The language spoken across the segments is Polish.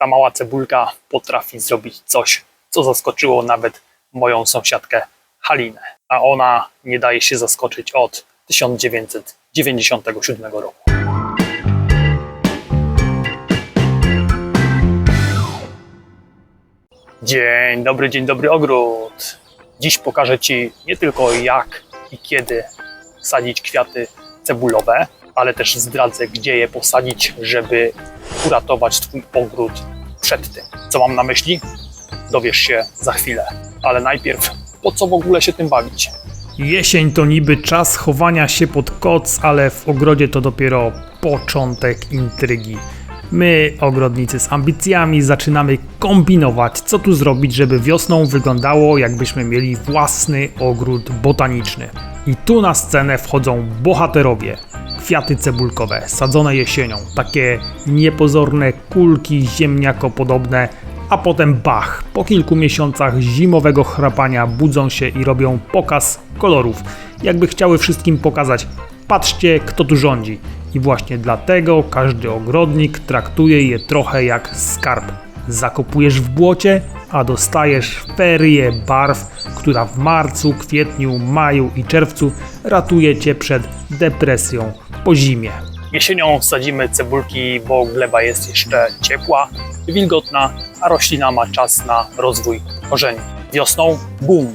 Ta mała cebulka potrafi zrobić coś, co zaskoczyło nawet moją sąsiadkę Halinę. A ona nie daje się zaskoczyć od 1997 roku. Dzień dobry, dzień dobry ogród. Dziś pokażę Ci nie tylko jak i kiedy sadzić kwiaty cebulowe, ale też zdradzę, gdzie je posadzić, żeby uratować Twój ogród przed tym. Co mam na myśli? Dowiesz się za chwilę. Ale najpierw, po co w ogóle się tym bawić? Jesień to niby czas chowania się pod koc, ale w ogrodzie to dopiero początek intrygi. My, ogrodnicy z ambicjami, zaczynamy kombinować, co tu zrobić, żeby wiosną wyglądało, jakbyśmy mieli własny ogród botaniczny. I tu na scenę wchodzą bohaterowie. Kwiaty cebulkowe, sadzone jesienią, takie niepozorne kulki ziemniakopodobne, a potem bach, po kilku miesiącach zimowego chrapania budzą się i robią pokaz kolorów, jakby chciały wszystkim pokazać, patrzcie kto tu rządzi. I właśnie dlatego każdy ogrodnik traktuje je trochę jak skarb. Zakopujesz w błocie, a dostajesz ferię barw, która w marcu, kwietniu, maju i czerwcu ratuje cię przed depresją po zimie. Jesienią sadzimy cebulki, bo gleba jest jeszcze ciepła, wilgotna, a roślina ma czas na rozwój korzeni. Wiosną, bum,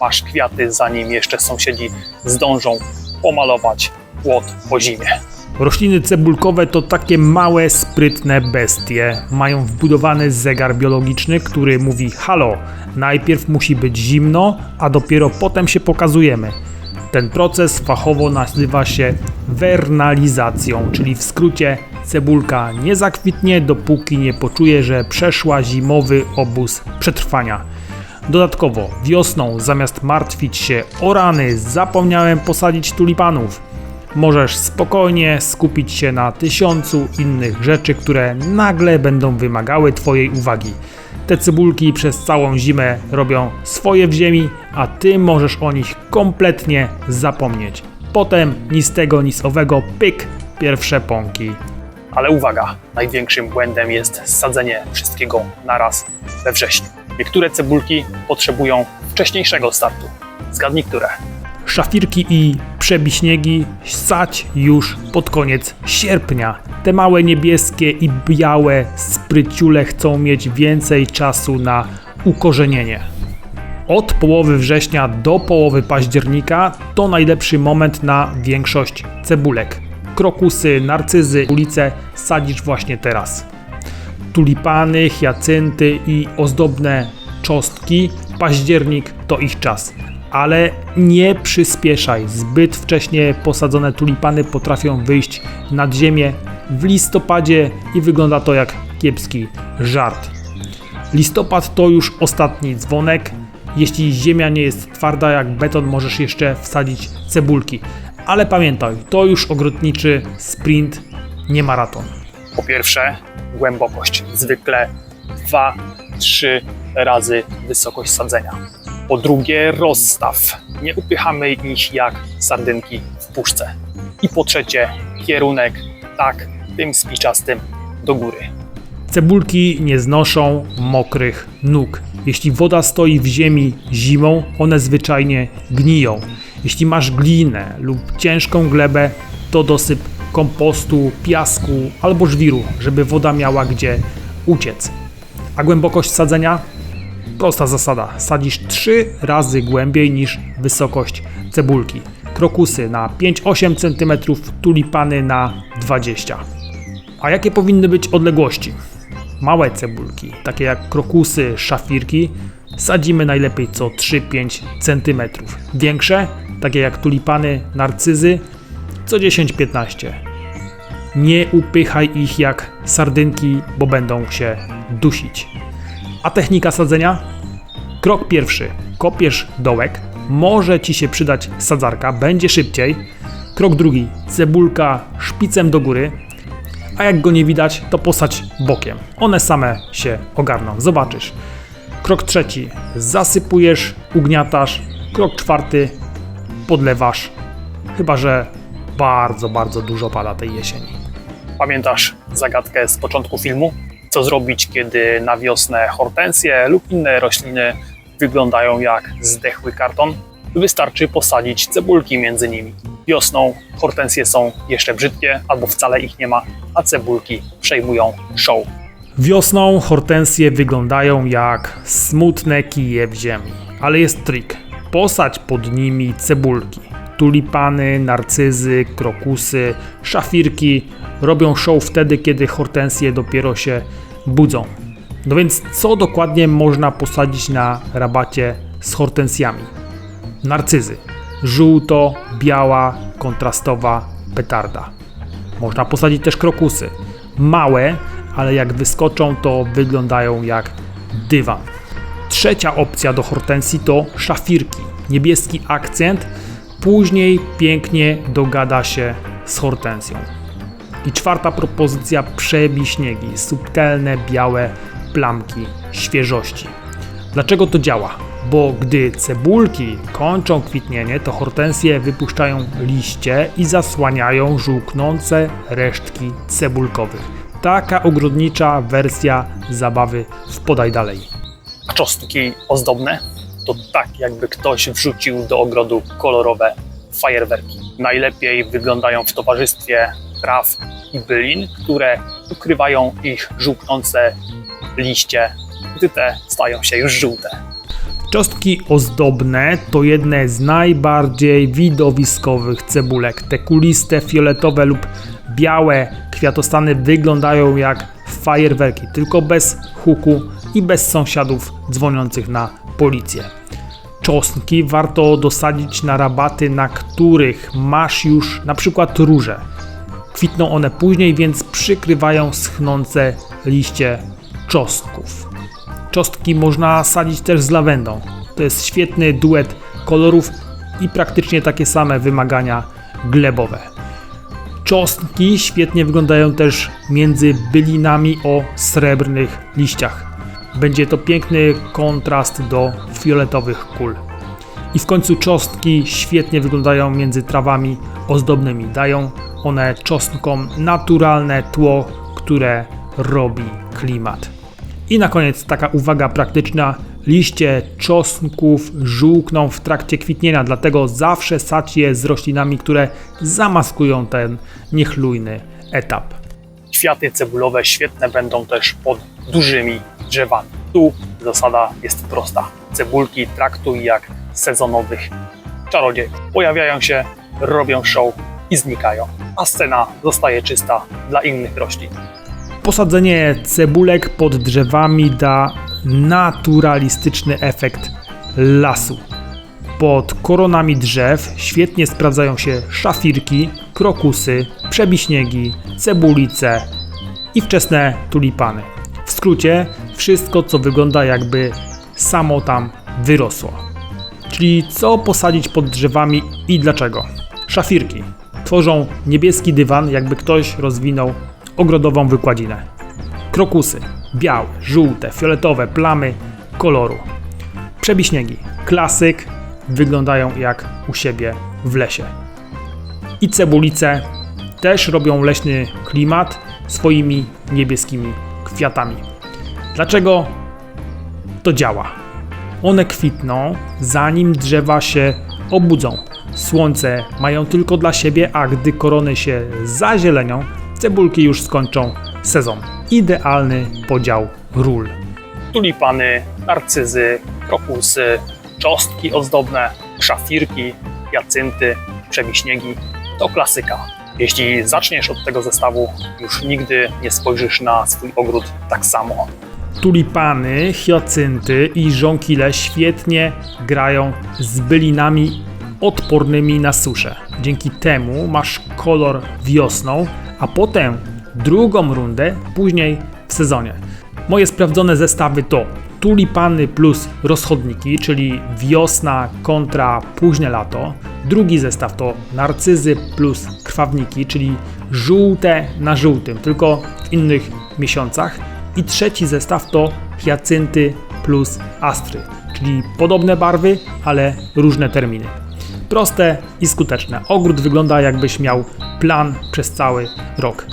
masz kwiaty, zanim jeszcze sąsiedzi zdążą pomalować płot po zimie. Rośliny cebulkowe to takie małe, sprytne bestie. Mają wbudowany zegar biologiczny, który mówi: Halo, najpierw musi być zimno, a dopiero potem się pokazujemy. Ten proces fachowo nazywa się wernalizacją, czyli w skrócie cebulka nie zakwitnie, dopóki nie poczuje, że przeszła zimowy obóz przetrwania. Dodatkowo wiosną, zamiast martwić się o rany, zapomniałem posadzić tulipanów. Możesz spokojnie skupić się na tysiącu innych rzeczy, które nagle będą wymagały Twojej uwagi. Te cebulki przez całą zimę robią swoje w ziemi, a Ty możesz o nich kompletnie zapomnieć. Potem ni tego, ni owego, pyk, pierwsze pąki. Ale uwaga, największym błędem jest sadzenie wszystkiego naraz we wrześniu. Niektóre cebulki potrzebują wcześniejszego startu. Zgadnij, które. Szafirki i przebiśniegi sać już pod koniec sierpnia. Te małe niebieskie i białe spryciule chcą mieć więcej czasu na ukorzenienie. Od połowy września do połowy października to najlepszy moment na większość cebulek. Krokusy, narcyzy, ulice sadzisz właśnie teraz. Tulipany, hiacynty i ozdobne czostki, październik to ich czas. Ale nie przyspieszaj, zbyt wcześnie posadzone tulipany potrafią wyjść nad ziemię w listopadzie i wygląda to jak kiepski żart. Listopad to już ostatni dzwonek. Jeśli ziemia nie jest twarda jak beton, możesz jeszcze wsadzić cebulki. Ale pamiętaj, to już ogrodniczy sprint, nie maraton. Po pierwsze, głębokość. Zwykle 2-3 razy wysokość sadzenia. Po drugie, rozstaw. Nie upychamy ich jak sardynki w puszce. I po trzecie, kierunek tak, tym spiczastym do góry. Cebulki nie znoszą mokrych nóg. Jeśli woda stoi w ziemi zimą, one zwyczajnie gniją. Jeśli masz glinę lub ciężką glebę, to dosyp kompostu, piasku albo żwiru, żeby woda miała gdzie uciec. A głębokość sadzenia? Prosta zasada. Sadzisz 3 razy głębiej niż wysokość cebulki. Krokusy na 5-8 cm, tulipany na 20 A jakie powinny być odległości? Małe cebulki, takie jak krokusy, szafirki, sadzimy najlepiej co 3-5 cm. Większe, takie jak tulipany, narcyzy, co 10-15. Nie upychaj ich jak sardynki, bo będą się dusić. A technika sadzenia? Krok pierwszy. Kopiesz dołek. Może ci się przydać sadzarka, będzie szybciej. Krok drugi. Cebulka szpicem do góry. A jak go nie widać, to posadź bokiem. One same się ogarną, zobaczysz. Krok trzeci. Zasypujesz, ugniatasz. Krok czwarty. Podlewasz. Chyba, że bardzo, bardzo dużo pada tej jesieni. Pamiętasz zagadkę z początku filmu? Co zrobić, kiedy na wiosnę hortensje lub inne rośliny wyglądają jak zdechły karton? Wystarczy posadzić cebulki między nimi. Wiosną hortensje są jeszcze brzydkie albo wcale ich nie ma, a cebulki przejmują show. Wiosną hortensje wyglądają jak smutne kije w ziemi. Ale jest trik. Posadź pod nimi cebulki. Tulipany, narcyzy, krokusy, szafirki robią show wtedy, kiedy hortensje dopiero się budzą. No więc co dokładnie można posadzić na rabacie z hortensjami? Narcyzy. Żółto, biała, kontrastowa petarda. Można posadzić też krokusy. Małe, ale jak wyskoczą, to wyglądają jak dywan. Trzecia opcja do hortensji to szafirki. Niebieski akcent, później pięknie dogada się z hortensją. I czwarta propozycja przebiśniegi, subtelne białe plamki świeżości. Dlaczego to działa? Bo gdy cebulki kończą kwitnienie, to hortensje wypuszczają liście i zasłaniają żółknące resztki cebulkowych. Taka ogrodnicza wersja zabawy w Podaj Dalej. A czosnki ozdobne to tak, jakby ktoś wrzucił do ogrodu kolorowe fajerwerki. Najlepiej wyglądają w towarzystwie traw i bylin, które ukrywają ich żółknące liście, gdy te stają się już żółte. Czosnki ozdobne to jedne z najbardziej widowiskowych cebulek. Te kuliste, fioletowe lub białe kwiatostany wyglądają jak fajerwerki, tylko bez huku i bez sąsiadów dzwoniących na policję. Czosnki warto dosadzić na rabaty, na których masz już na przykład róże. Kwitną one później, więc przykrywają schnące liście czosnków. Czosnki można sadzić też z lawendą. To jest świetny duet kolorów i praktycznie takie same wymagania glebowe. Czosnki świetnie wyglądają też między bylinami o srebrnych liściach. Będzie to piękny kontrast do fioletowych kul. I w końcu czosnki świetnie wyglądają między trawami ozdobnymi. Dają one czosnkom naturalne tło, które robi klimat. I na koniec taka uwaga praktyczna. Liście czosnków żółkną w trakcie kwitnienia, dlatego zawsze sadź je z roślinami, które zamaskują ten niechlujny etap. Kwiaty cebulowe świetne będą też pod dużymi drzewami. Tu zasada jest prosta. Cebulki traktuj jak sezonowych czarodziejów. Pojawiają się, robią show i znikają, a scena zostaje czysta dla innych roślin. Posadzenie cebulek pod drzewami da naturalistyczny efekt lasu. Pod koronami drzew świetnie sprawdzają się szafirki, krokusy, przebiśniegi, cebulice i wczesne tulipany. W skrócie, wszystko co wygląda jakby samo tam wyrosło. Czyli co posadzić pod drzewami i dlaczego? Szafirki tworzą niebieski dywan, jakby ktoś rozwinął ogrodową wykładzinę. Krokusy białe, żółte, fioletowe plamy koloru. Przebiśniegi klasyk, wyglądają jak u siebie w lesie. I cebulice też robią leśny klimat swoimi niebieskimi kwiatami. Dlaczego to działa? One kwitną zanim drzewa się obudzą. Słońce mają tylko dla siebie, a gdy korony się zazielenią, cebulki już skończą sezon. Idealny podział ról. tulipany, narcyzy, krokusy, czosnki ozdobne, szafirki, jacynty, przebiśniegi to klasyka. Jeśli zaczniesz od tego zestawu, już nigdy nie spojrzysz na swój ogród tak samo. Tulipany, hiacynty i żonkile świetnie grają z bylinami odpornymi na suszę. Dzięki temu masz kolor wiosną, a potem drugą rundę później w sezonie. Moje sprawdzone zestawy to tulipany plus rozchodniki, czyli wiosna kontra późne lato. Drugi zestaw to narcyzy plus krwawniki, czyli żółte na żółtym, tylko w innych miesiącach. I trzeci zestaw to hiacynty plus astry, czyli podobne barwy, ale różne terminy. Proste i skuteczne. Ogród wygląda jakbyś miał plan przez cały rok.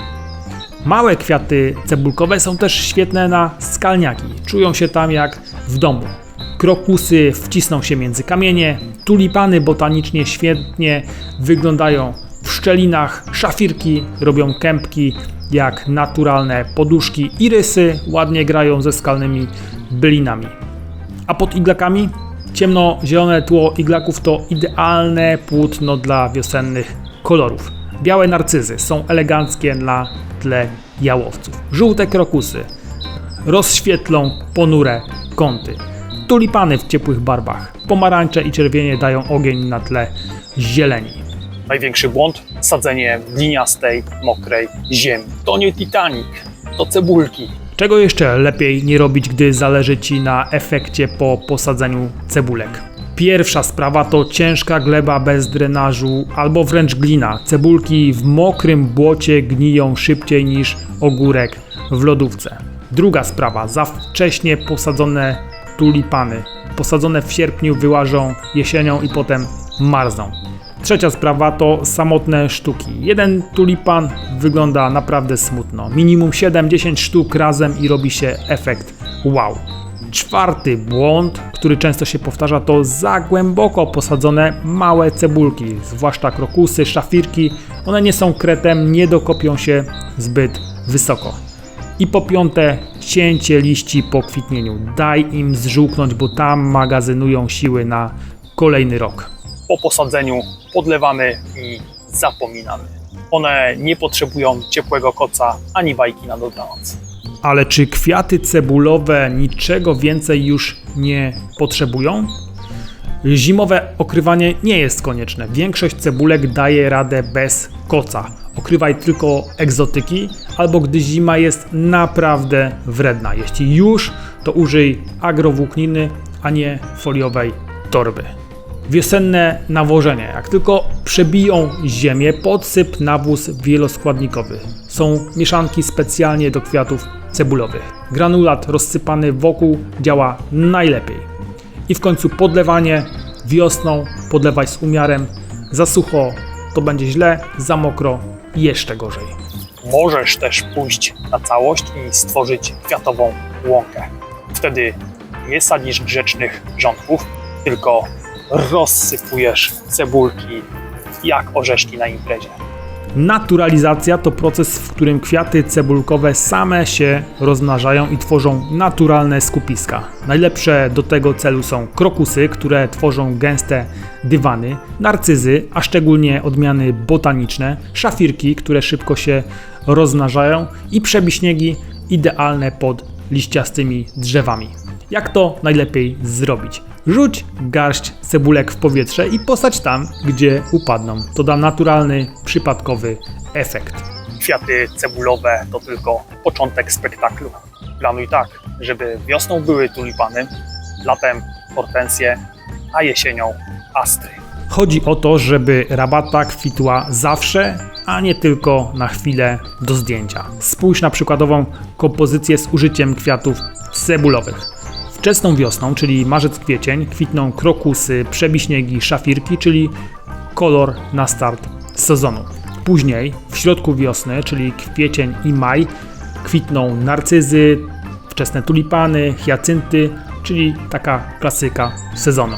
Małe kwiaty cebulkowe są też świetne na skalniaki. Czują się tam jak w domu. Krokusy wcisną się między kamienie, tulipany botanicznie świetnie wyglądają w szczelinach, szafirki robią kępki jak naturalne poduszki, irysy ładnie grają ze skalnymi bylinami. A pod iglakami? Ciemno-zielone tło iglaków to idealne płótno dla wiosennych kolorów. Białe narcyzy są eleganckie na tle jałowców. Żółte krokusy rozświetlą ponure kąty. Tulipany w ciepłych barwach. Pomarańcze i czerwienie dają ogień na tle zieleni. Największy błąd? Sadzenie w gliniastej, mokrej ziemi. To nie Titanic, to cebulki. Czego jeszcze lepiej nie robić, gdy zależy Ci na efekcie po posadzeniu cebulek? Pierwsza sprawa to ciężka gleba bez drenażu albo wręcz glina. Cebulki w mokrym błocie gniją szybciej niż ogórek w lodówce. Druga sprawa, za wcześnie posadzone tulipany. Posadzone w sierpniu wyłażą jesienią i potem marzną. Trzecia sprawa to samotne sztuki. Jeden tulipan wygląda naprawdę smutno. Minimum 7-10 sztuk razem i robi się efekt wow. Czwarty błąd, który często się powtarza, to za głęboko posadzone małe cebulki, zwłaszcza krokusy, szafirki. One nie są kretem, nie dokopią się zbyt wysoko. I po piąte, cięcie liści po kwitnieniu. Daj im zżółknąć, bo tam magazynują siły na kolejny rok. Po posadzeniu podlewamy i zapominamy. One nie potrzebują ciepłego koca ani bajki na dobranoc. Ale czy kwiaty cebulowe niczego więcej już nie potrzebują? Zimowe okrywanie nie jest konieczne. Większość cebulek daje radę bez koca. Okrywaj tylko egzotyki, albo gdy zima jest naprawdę wredna. Jeśli już, to użyj agrowłókniny, a nie foliowej torby. Wiosenne nawożenie. Jak tylko przebiją ziemię, podsyp nawóz wieloskładnikowy. Są mieszanki specjalnie do kwiatów cebulowych. Granulat rozsypany wokół działa najlepiej. I w końcu podlewanie wiosną, podlewaj z umiarem. Za sucho to będzie źle, za mokro jeszcze gorzej. Możesz też pójść na całość i stworzyć kwiatową łąkę. Wtedy nie sadzisz grzecznych rządków, tylko rozsypujesz cebulki jak orzeszki na imprezie. Naturalizacja to proces, w którym kwiaty cebulkowe same się rozmnażają i tworzą naturalne skupiska. Najlepsze do tego celu są krokusy, które tworzą gęste dywany, narcyzy, a szczególnie odmiany botaniczne, szafirki, które szybko się rozmnażają i przebiśniegi idealne pod liściastymi drzewami. Jak to najlepiej zrobić? Rzuć garść cebulek w powietrze i posadź tam, gdzie upadną. To da naturalny, przypadkowy efekt. Kwiaty cebulowe to tylko początek spektaklu. Planuj tak, żeby wiosną były tulipany, latem hortensje, a jesienią astry. Chodzi o to, żeby rabata kwitła zawsze, a nie tylko na chwilę do zdjęcia. Spójrz na przykładową kompozycję z użyciem kwiatów cebulowych. Wczesną wiosną, czyli marzec-kwiecień, kwitną krokusy, przebiśniegi, szafirki, czyli kolor na start sezonu. Później, w środku wiosny, czyli kwiecień i maj, kwitną narcyzy, wczesne tulipany, hiacynty, czyli taka klasyka sezonu.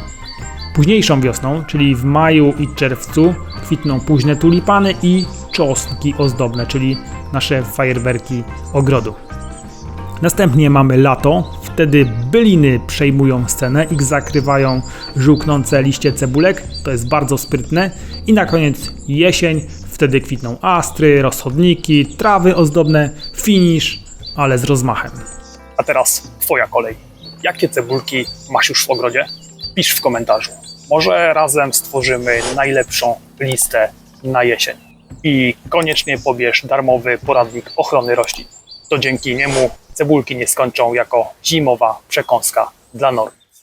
Późniejszą wiosną, czyli w maju i czerwcu, kwitną późne tulipany i czosnki ozdobne, czyli nasze fajerwerki ogrodu. Następnie mamy lato, wtedy byliny przejmują scenę i zakrywają żółknące liście cebulek, to jest bardzo sprytne. I na koniec jesień, wtedy kwitną astry, rozchodniki, trawy ozdobne, finish, ale z rozmachem. A teraz Twoja kolej. Jakie cebulki masz już w ogrodzie? Pisz w komentarzu. Może razem stworzymy najlepszą listę na jesień. I koniecznie pobierz darmowy poradnik ochrony roślin. To dzięki niemu cebulki nie skończą jako zimowa przekąska dla norm.